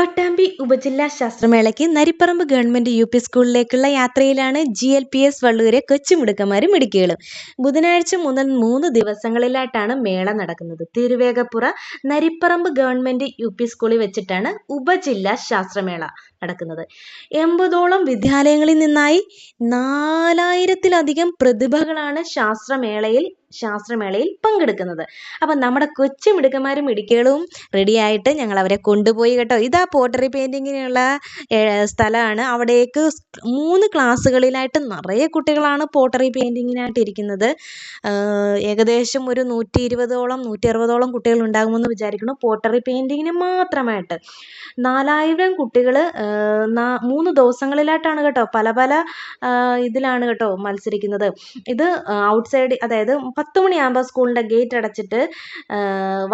പട്ടാമ്പി ഉപജില്ലാ ശാസ്ത്രമേളയ്ക്ക് Naripparamba government U P സ്കൂളിലേക്കുള്ള യാത്രയിലാണ് ജി എൽ പി എസ് വള്ളൂരെ കൊച്ചുമിടുക്കന്മാരും മിടുക്കികളും ബുധനാഴ്ച മുതൽ മൂന്ന് ദിവസങ്ങളിലായിട്ടാണ് മേള നടക്കുന്നത്. Thiruvegappura Naripparamba government U P സ്കൂളിൽ വെച്ചിട്ടാണ് ഉപജില്ലാ ശാസ്ത്രമേള. നടക്കുന്നത്. എൺപതോളം വിദ്യാലയങ്ങളിൽ നിന്നായി നാലായിരത്തിലധികം പ്രതിഭകളാണ് ശാസ്ത്രമേളയിൽ ശാസ്ത്രമേളയിൽ പങ്കെടുക്കുന്നത്. അപ്പം നമ്മുടെ കൊച്ചു മിടുക്കന്മാരും മിടുക്കികളും റെഡിയായിട്ട് ഞങ്ങൾ അവരെ കൊണ്ടുപോയി കേട്ടോ. ഇതാ പോട്ടറി പെയിന്റിങ്ങിനുള്ള സ്ഥലമാണ്. അവിടേക്ക് മൂന്ന് ക്ലാസ്സുകളിലായിട്ട് നിറയെ കുട്ടികളാണ് പോട്ടറി പെയിന്റിങ്ങിനായിട്ട് ഇരിക്കുന്നത്. ഏകദേശം ഒരു നൂറ്റി ഇരുപതോളം നൂറ്റി അറുപതോളം കുട്ടികൾ ഉണ്ടാകുമെന്ന് വിചാരിക്കുന്നു പോട്ടറി പെയിന്റിങ്ങിന് മാത്രമായിട്ട്. നാലായിരം കുട്ടികൾ മൂന്ന് ദിവസങ്ങളിലായിട്ടാണ് കേട്ടോ പല പല ഇതിലാണ് കേട്ടോ മത്സരിക്കുന്നത്. ഇത് ഔട്ട്സൈഡ് അതായത് പത്ത് മണിയാകുമ്പോൾ സ്കൂളിന്റെ ഗേറ്റ് അടച്ചിട്ട്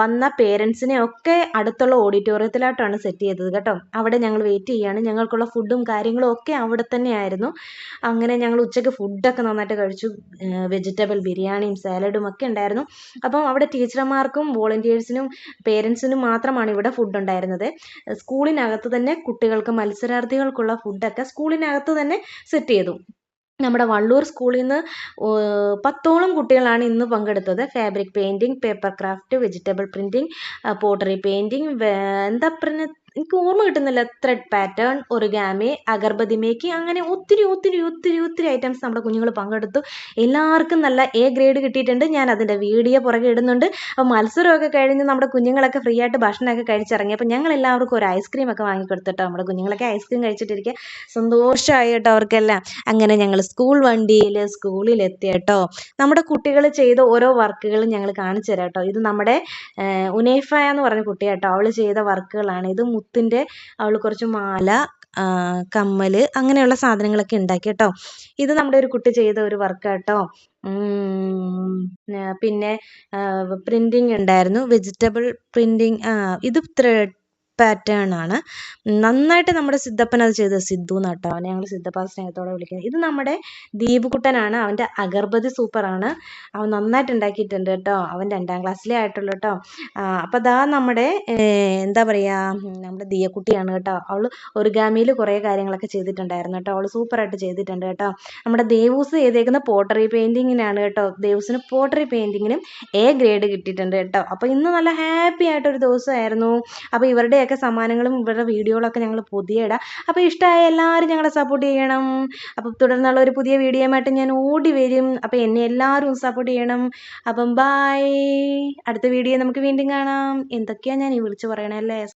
വന്ന പേരൻസിനെ ഒക്കെ അടുത്തുള്ള ഓഡിറ്റോറിയത്തിലായിട്ടാണ് സെറ്റ് ചെയ്തത് കേട്ടോ. അവിടെ ഞങ്ങൾ വെയിറ്റ് ചെയ്യുകയാണ് ഞങ്ങൾക്കുള്ള ഫുഡും കാര്യങ്ങളും ഒക്കെ അവിടെ തന്നെയായിരുന്നു. അങ്ങനെ ഞങ്ങൾ ഉച്ചയ്ക്ക് ഫുഡൊക്കെ നന്നായിട്ട് കഴിച്ചു. വെജിറ്റബിൾ ബിരിയാണിയും സാലഡും ഒക്കെ ഉണ്ടായിരുന്നു. അപ്പം അവിടെ ടീച്ചർമാർക്കും വോളണ്ടിയേഴ്സിനും പേരൻസിനും മാത്രമാണ് ഇവിടെ ഫുഡ് ഉണ്ടായിരുന്നത്. സ്കൂളിനകത്ത് തന്നെ കുട്ടികൾക്ക് മത്സരാർത്ഥികൾക്കുള്ള ഫുഡൊക്കെ സ്കൂളിനകത്ത് തന്നെ സെറ്റ് ചെയ്തു. നമ്മുടെ വള്ളൂർ സ്കൂളിൽ നിന്ന് പത്തോളം കുട്ടികളാണ് ഇന്ന് പങ്കെടുത്തത്. Fabric painting paper craft vegetable printing pottery painting എന്താ എനിക്ക് ഓർമ്മ കിട്ടുന്നില്ല thread pattern origami agarbatti making അങ്ങനെ ഒത്തിരി ഒത്തിരി ഒത്തിരി ഒത്തിരി ഐറ്റംസ് നമ്മുടെ കുഞ്ഞുങ്ങൾ പങ്കെടുത്തു. എല്ലാവർക്കും നല്ല എ ഗ്രേഡ് കിട്ടിയിട്ടുണ്ട്. ഞാൻ അതിന്റെ വീഡിയോ പുറകെ ഇടുന്നുണ്ട്. അപ്പോൾ മത്സരമൊക്കെ കഴിഞ്ഞ് നമ്മുടെ കുഞ്ഞുങ്ങളൊക്കെ ഫ്രീ ആയിട്ട് ഭക്ഷണമൊക്കെ കഴിച്ചിറങ്ങി. അപ്പോൾ ഞങ്ങൾ എല്ലാവർക്കും ഒരു ഐസ്ക്രീം ഒക്കെ വാങ്ങിക്കൊടുത്തിട്ടോ നമ്മുടെ കുഞ്ഞുങ്ങളൊക്കെ ഐസ്ക്രീം കഴിച്ചിട്ടിരിക്കുക സന്തോഷമായി കേട്ടോ അവർക്കെല്ലാം. അങ്ങനെ ഞങ്ങൾ സ്കൂൾ വണ്ടിയിൽ സ്കൂളിലെത്തി കേട്ടോ. നമ്മുടെ കുട്ടികൾ ചെയ്ത ഓരോ വർക്കുകളും ഞങ്ങൾ കാണിച്ചു തരാം കേട്ടോ. ഇത് നമ്മുടെ ഉനേഫ എന്ന് പറഞ്ഞ കുട്ടിയാട്ടോ അവൾ ചെയ്ത വർക്കുകളാണ്. ഇത് മുത്തിന്റെ അവൾ കുറച്ച് മാല കമ്മൽ അങ്ങനെയുള്ള സാധനങ്ങളൊക്കെ ഉണ്ടാക്കി കേട്ടോ. ഇത് നമ്മുടെ ഒരു കുട്ടി ചെയ്ത ഒരു വർക്ക് കേട്ടോ പിന്നെ പ്രിന്റിങ് ഉണ്ടായിരുന്നു. വെജിറ്റബിൾ പ്രിന്റിങ് ഇത് പാറ്റേൺ ആണ്. നന്നായിട്ട് നമ്മുടെ സിദ്ധപ്പൻ അത് ചെയ്തത് സിദ്ധു എന്നാട്ടോ. അവനെ ഞങ്ങൾ സിദ്ധപ്പ സ്നേഹത്തോടെ വിളിക്കുന്നത് ഇത് നമ്മുടെ ദീപുകുട്ടനാണ്. അവന്റെ അഗർബതി സൂപ്പറാണ് അവൻ നന്നായിട്ട് ഉണ്ടാക്കിയിട്ടുണ്ട് കേട്ടോ. അവൻ രണ്ടാം ക്ലാസ്സിലേ ആയിട്ടുള്ളൂ കേട്ടോ. അപ്പോൾ അതാ നമ്മുടെ എന്താ പറയുക നമ്മുടെ ദിയക്കുട്ടിയാണ് കേട്ടോ. അവൾ ഒറിഗാമിയിൽ കുറേ കാര്യങ്ങളൊക്കെ ചെയ്തിട്ടുണ്ടായിരുന്നു കേട്ടോ. അവൾ സൂപ്പറായിട്ട് ചെയ്തിട്ടുണ്ട് കേട്ടോ. നമ്മുടെ ദേവൂസ് ചെയ്തേക്കുന്ന പോട്ടറി പെയിന്റിങ്ങിനാണ് കേട്ടോ. ദേവൂസിന് പോട്ടറി പെയിന്റിങ്ങിനും എ ഗ്രേഡ് കിട്ടിയിട്ടുണ്ട് കേട്ടോ. അപ്പോൾ ഇന്ന് നല്ല ഹാപ്പി ആയിട്ടൊരു ദിവസമായിരുന്നു അപ്പോൾ ഇവരുടെ ഒക്കെ സമ്മാനങ്ങളും ഇവരുടെ വീഡിയോകളൊക്കെ ഞങ്ങൾ പുതിയ ഇടാം അപ്പോൾ ഇഷ്ടമായ എല്ലാവരും ഞങ്ങളെ സപ്പോർട്ട് ചെയ്യണം. അപ്പം തുടർന്നുള്ള ഒരു പുതിയ വീഡിയോയുമായിട്ട് ഞാൻ ഓടി വരും. അപ്പോൾ എന്നെ എല്ലാവരും സപ്പോർട്ട് ചെയ്യണം. അപ്പം ബായ് അടുത്ത വീഡിയോ നമുക്ക് വീണ്ടും കാണാം. എന്തൊക്കെയാണ് ഞാൻ ഈ വിളിച്ച് പറയണേ അല്ലേ?